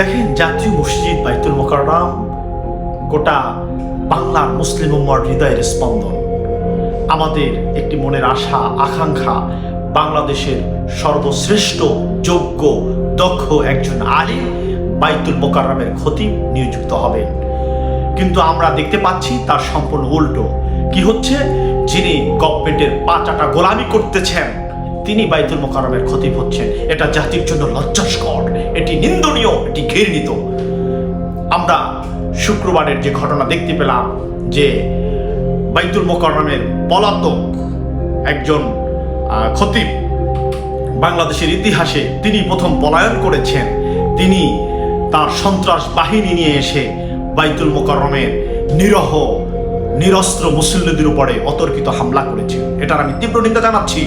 দেখেন জাতীয় মসজিদ বাইতুল মোকাররম, গোটা বাংলার মুসলিম উম্মার হৃদয়ের স্পন্দন। আমাদের একটি মনের আশা, আকাঙ্ক্ষা, বাংলাদেশের সর্বশ্রেষ্ঠ, যোগ্য, দক্ষ একজন আলিম বাইতুল মোকাররমের ক্ষতি নিয়োজিত হবেন। কিন্তু আমরা দেখতে পাচ্ছি তার সম্পূর্ণ উল্টো। কি হচ্ছে? যিনি গভর্নমেন্টের পাচাটা গোলামি করতেছেন। তিনি বাইতুল মোকাররমের খতিব হচ্ছেন এটা জাতির জন্য লজ্জাস্কর, এটি নিন্দনীয়, এটি ঘৃণিত। আমরা শুক্রবারের যে ঘটনা দেখতে পেলাম যে বাইতুল মোকাররমের পলাতক একজন খতিব বাংলাদেশের ইতিহাসে তিনি প্রথম পলায়ন করেছেন। তিনি তার সন্ত্রাস বাহিনী নিয়ে এসে বাইতুল মোকাররমের নিরহ, নিরস্ত্র মুসল্লিদের উপরে অতর্কিত হামলা করেছেন। এটার আমি তীব্র নিন্দা জানাচ্ছি।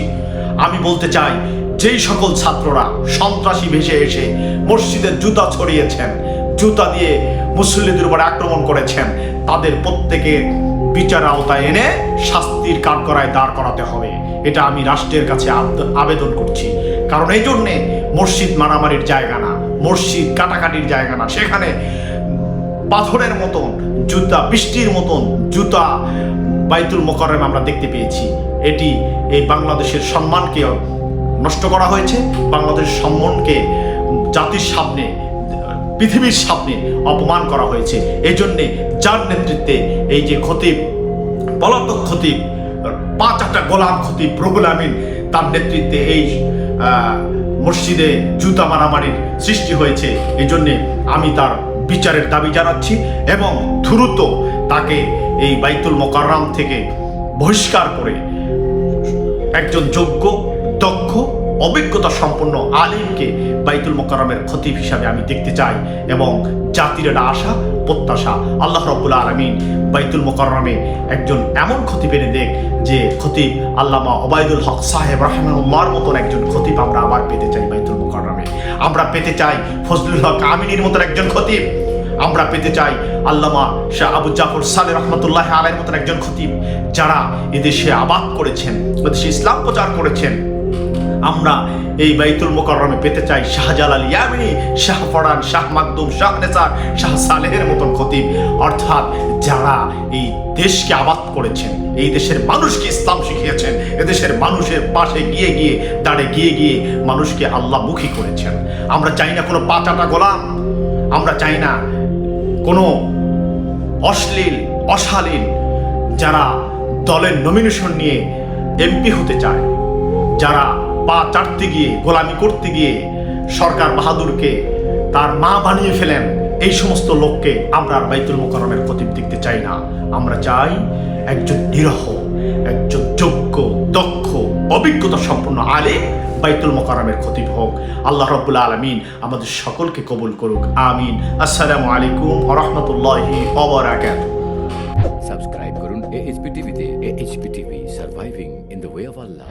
আমি বলতে চাই, যেই সকল ছাত্ররা সন্ত্রাসী ভেসে এসে মসজিদের জুতা ছড়িয়েছেন, জুতা দিয়ে মুসল্লিদের উপরে আক্রমণ করেছেন, তাদের প্রত্যেকে বিচার আওতায় এনে শাস্তির কাঠগড়ায় দাঁড় করাতে হবে। এটা আমি রাষ্ট্রের কাছে আব- আবেদন করছি। কারণ এই জন্যে মসজিদ মারামারির জায়গা না, মসজিদ কাটাকাটির জায়গা না। সেখানে পাথরের মতন জুতা, বৃষ্টির মতন জুতা বাইতুল মোকাররম আমরা দেখতে পেয়েছি। এটি এই বাংলাদেশের সম্মানকে নষ্ট করা হয়েছে, বাংলাদেশের সম্মানকে জাতির সামনে, পৃথিবীর সামনে অপমান করা হয়েছে। এই জন্যে যার নেতৃত্বে এই যে খতিব, পলাতক খতিব, পাঁচ আটটা গোলাম খতিব, রুহুল আমিন, তার নেতৃত্বে এই মসজিদে জুতা মারামারির সৃষ্টি হয়েছে। এই জন্যে আমি তার বিচারের দাবি জানাচ্ছি এবং দ্রুত তাকে এই বাইতুল মোকাররাম থেকে বহিষ্কার করে একজন যোগ্য, দক্ষ অভিজ্ঞতা সম্পন্ন আলিমকে বাইতুল মোকাররমের খতিব হিসাবে আমি দেখতে চাই এবং জাতির একটা আশা, প্রত্যাশা আল্লাহ রব্বুল আলমিন বাইতুল মোকাররমে একজন এমন ক্ষতি এনে দেখ যে খতিব আল্লামা ওবায়দুল হক সাহেব রহমানুল্লাহর মতন একজন খতিব আমরা আবার পেতে চাই বাইতুল মোকাররমে। আমরা পেতে চাই ফজলুল হক আমিনীর মতন একজন খতিব। আমরা পেতে চাই আল্লামা শাহ আবু জাফর সালে রহমতুল্লাহ আলের মতন একজন খতিব, যারা এদেশে আবাদ করেছেন, এদেশে ইসলাম প্রচার করেছেন। আমরা এই বাইতুল মোকাররমে পেতে চাই শাহজালাল ইয়ামিনী, শাহ ফরান, শাহ মাকদুম, শাহ নেসার, শাহ সালেহের মতন খতিব। অর্থাৎ যারা এই দেশকে আবাদ করেছেন, এই দেশের মানুষকে ইসলাম শিখিয়েছেন, এদেশের মানুষের পাশে গিয়ে গিয়ে, দাঁড়ে গিয়ে গিয়ে মানুষকে আল্লাহমুখী করেছেন। আমরা চাই না কোনো পাচাটা গোলাম, আমরা চাই না কোনো অশ্লীল, অশালীন যারা দলের নমিনেশন নিয়ে এমপি হতে চায়, যারা পা চাটতে গিয়ে, গোলামি করতে গিয়ে সরকার বাহাদুরকে তার মা বানিয়ে ফেলেন, এই সমস্ত লোককে আমরা বাইতুল মোকারমের খতিব দেখতে চাই না। আমরা চাই একজন নিরহ একজন যোগ্য, দক্ষ, অভিজ্ঞতা সম্পন্ন আলে বাইতুল মোকাররমের খতিব হোক। আল্লাহ রব্বুল আলমিন আমাদের সকলকে কবুল করুক। আমিন। আসসালামু আলাইকুম রহমতুল্লাহি সাবস্ক্রাইব করুন এএইচপি টিভিতে। AHP TV surviving in the way of Allah.